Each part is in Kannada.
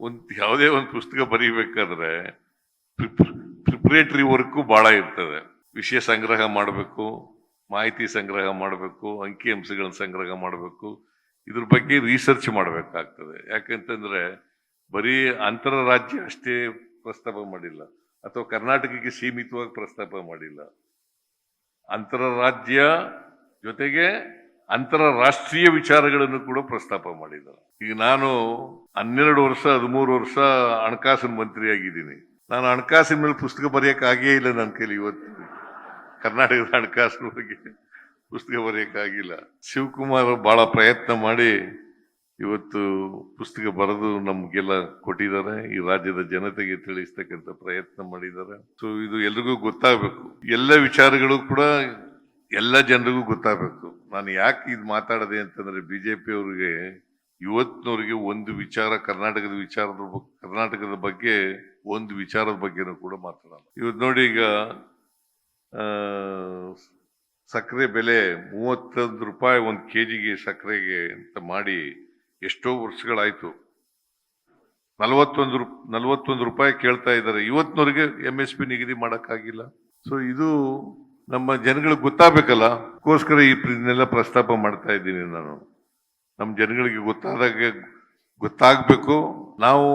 ಒಂದು ಯಾವುದೇ ಒಂದು ಪುಸ್ತಕ ಬರೀಬೇಕಾದ್ರೆ ಪ್ರಿಪ್ರೇಟರಿ ವರ್ಕು ಬಹಳ ಇರ್ತದೆ. ವಿಷಯ ಸಂಗ್ರಹ ಮಾಡಬೇಕು, ಮಾಹಿತಿ ಸಂಗ್ರಹ ಮಾಡಬೇಕು, ಅಂಕಿ ಅಂಶಗಳನ್ನ ಸಂಗ್ರಹ ಮಾಡಬೇಕು. ಇದ್ರ ಬಗ್ಗೆ ರಿಸರ್ಚ್ ಮಾಡಬೇಕಾಗ್ತದೆ. ಯಾಕಂತಂದ್ರೆ ಬರೀ ಅಂತರರಾಜ್ಯ ಅಷ್ಟೇ ಪ್ರಸ್ತಾಪ ಮಾಡಿಲ್ಲ. ಅಥವಾ ಕರ್ನಾಟಕಕ್ಕೆ ಸೀಮಿತವಾಗಿ ಪ್ರಸ್ತಾಪ ಮಾಡಿಲ್ಲ. ಅಂತರರಾಜ್ಯ ಜೊತೆಗೆ ಅಂತಾರಾಷ್ಟ್ರೀಯ ವಿಚಾರಗಳನ್ನು ಕೂಡ ಪ್ರಸ್ತಾಪ ಮಾಡಿದ್ದಾರೆ ಈಗ ನಾನು ಹನ್ನೆರಡು ವರ್ಷ, ಹದಿಮೂರು ವರ್ಷ ಹಣಕಾಸಿನ ಮಂತ್ರಿಯಾಗಿದ್ದೀನಿ. ನಾನು ಹಣಕಾಸಿನ ಮೇಲೆ ಪುಸ್ತಕ ಬರೆಯಕ್ಕಾಗೇ ಇಲ್ಲ ನನ್ನ ಕೈಲಿ ಇವತ್ತು. ಕರ್ನಾಟಕದ ಹಣಕಾಸಿನ ಬಗ್ಗೆ ಪುಸ್ತಕ ಬರೆಯಕ್ಕಾಗಿಲ್ಲ ಶಿವಕುಮಾರ್ ಬಹಳ ಪ್ರಯತ್ನ ಮಾಡಿ ಇವತ್ತು ಪುಸ್ತಕ ಬರೆದು ನಮಗೆಲ್ಲ ಕೊಟ್ಟಿದ್ದಾರೆ. ಈ ರಾಜ್ಯದ ಜನತೆಗೆ ತಿಳಿಸ್ತಕ್ಕಂಥ ಪ್ರಯತ್ನ ಮಾಡಿದ್ದಾರೆ. ಸೊ ಇದು ಎಲ್ರಿಗೂ ಗೊತ್ತಾಗಬೇಕು. ಎಲ್ಲ ವಿಚಾರಗಳು ಕೂಡ ಎಲ್ಲ ಜನರಿಗೂ ಗೊತ್ತಾಗಬೇಕು. ನಾನು ಯಾಕೆ ಇದು ಮಾತಾಡದೆ ಅಂತಂದ್ರೆ ಬಿಜೆಪಿ ಅವರಿಗೆ ಇವತ್ತಿನವರಿಗೆ ಒಂದು ವಿಚಾರ, ಕರ್ನಾಟಕದ ವಿಚಾರದ ಕರ್ನಾಟಕದ ಬಗ್ಗೆ ಒಂದು ವಿಚಾರದ ಬಗ್ಗೆನೂ ಕೂಡ ಮಾತಾಡಲ್ಲ. ಇವತ್ತು ನೋಡಿ ಈಗ ಸಕ್ಕರೆ ಬೆಲೆ ಮೂವತ್ತೊಂದು ರೂಪಾಯಿ ಒಂದು ಕೆ ಜಿಗೆ ಸಕ್ಕರೆಗೆ ಅಂತ ಮಾಡಿ ಎಷ್ಟೋ ವರ್ಷಗಳಾಯಿತು. ನಲವತ್ತೊಂದು ರೂಪ್, ನಲವತ್ತೊಂದು ರೂಪಾಯಿ ಕೇಳ್ತಾ ಇದ್ದಾರೆ. ಇವತ್ತಿನವರಿಗೆ ಎಂ ಎಸ್ ಪಿ ನಿಗದಿ ಮಾಡೋಕ್ಕಾಗಿಲ್ಲ. ಸೊ ಇದು ನಮ್ಮ ಜನಗಳಿಗೆ ಗೊತ್ತಾಗಬೇಕಲ್ಲ? ಅದಕ್ಕೋಸ್ಕರ ಈ ಇದನ್ನೆಲ್ಲ ಪ್ರಸ್ತಾಪ ಮಾಡ್ತಾ ಇದ್ದೀನಿ ನಾನು. ನಮ್ಮ ಜನಗಳಿಗೆ ಗೊತ್ತಾದಾಗ ಗೊತ್ತಾಗಬೇಕು. ನಾವು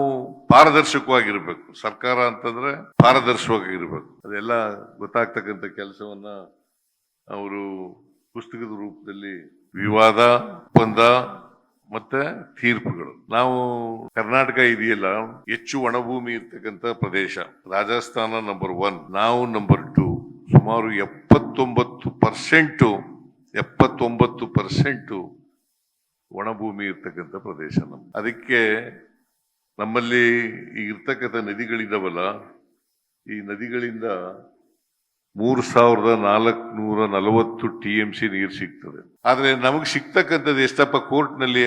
ಪಾರದರ್ಶಕವಾಗಿರಬೇಕು. ಸರ್ಕಾರ ಅಂತಂದ್ರೆ ಪಾರದರ್ಶಕವಾಗಿರಬೇಕು. ಅದೆಲ್ಲ ಗೊತ್ತಾಗ್ತಕ್ಕಂಥ ಕೆಲಸವನ್ನ ಅವರು ಪುಸ್ತಕದ ರೂಪದಲ್ಲಿ ವಿವಾದ, ಒಪ್ಪಂದ ಮತ್ತೆ ತೀರ್ಪುಗಳು. ನಾವು ಕರ್ನಾಟಕ ಇದೆಯಲ್ಲ, ಹೆಚ್ಚು ಒಣಭೂಮಿ ಇರ್ತಕ್ಕಂಥ ಪ್ರದೇಶ, ರಾಜಸ್ಥಾನ ನಂಬರ್ ಒನ್ ನಾವು ನಂಬರ್ ಸುಮಾರು ಎಪ್ಪತ್ತೊಂಬತ್ತು ಪರ್ಸೆಂಟು ಎಪ್ಪತ್ತೊಂಬತ್ತು ಪರ್ಸೆಂಟು ಒಣಭೂಮಿ ಇರ್ತಕ್ಕಂಥ ಪ್ರದೇಶ ನಮ್ಮ ಅದಕ್ಕೆ ನಮ್ಮಲ್ಲಿ ಈಗ ಇರ್ತಕ್ಕಂಥ ನದಿಗಳಿದ್ದಾವಲ್ಲ ಈ ನದಿಗಳಿಂದ ಮೂರು ಸಾವಿರದ ನಾಲ್ಕುನೂರ ನಲವತ್ತು ಟಿ ಎಂ ಸಿ ನೀರು ಸಿಗ್ತದೆ. ಆದರೆ ನಮಗೆ ಸಿಗ್ತಕ್ಕಂಥದ್ದು ಎಷ್ಟಪ್ಪ ಕೋರ್ಟ್ನಲ್ಲಿ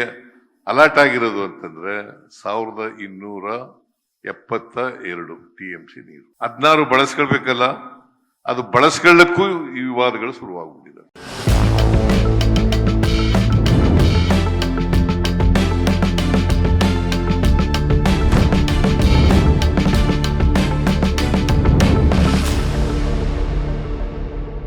ಅಲರ್ಟ್ ಆಗಿರೋದು ಅಂತಂದ್ರೆ ಸಾವಿರದ ಇನ್ನೂರ ಎಪ್ಪತ್ತ ಎರಡು ಟಿ ಎಂ ಸಿ ನೀರು. ಹದಿನಾರು ಬಳಸ್ಕೊಳ್ಬೇಕಲ್ಲ ಅದು ಬಳಸ್ಕೊಳ್ಳಕ್ಕೂ ಈ ವಿವಾದಗಳು ಶುರುವಾಗ್ಬಿಟ್ಟಿದೆ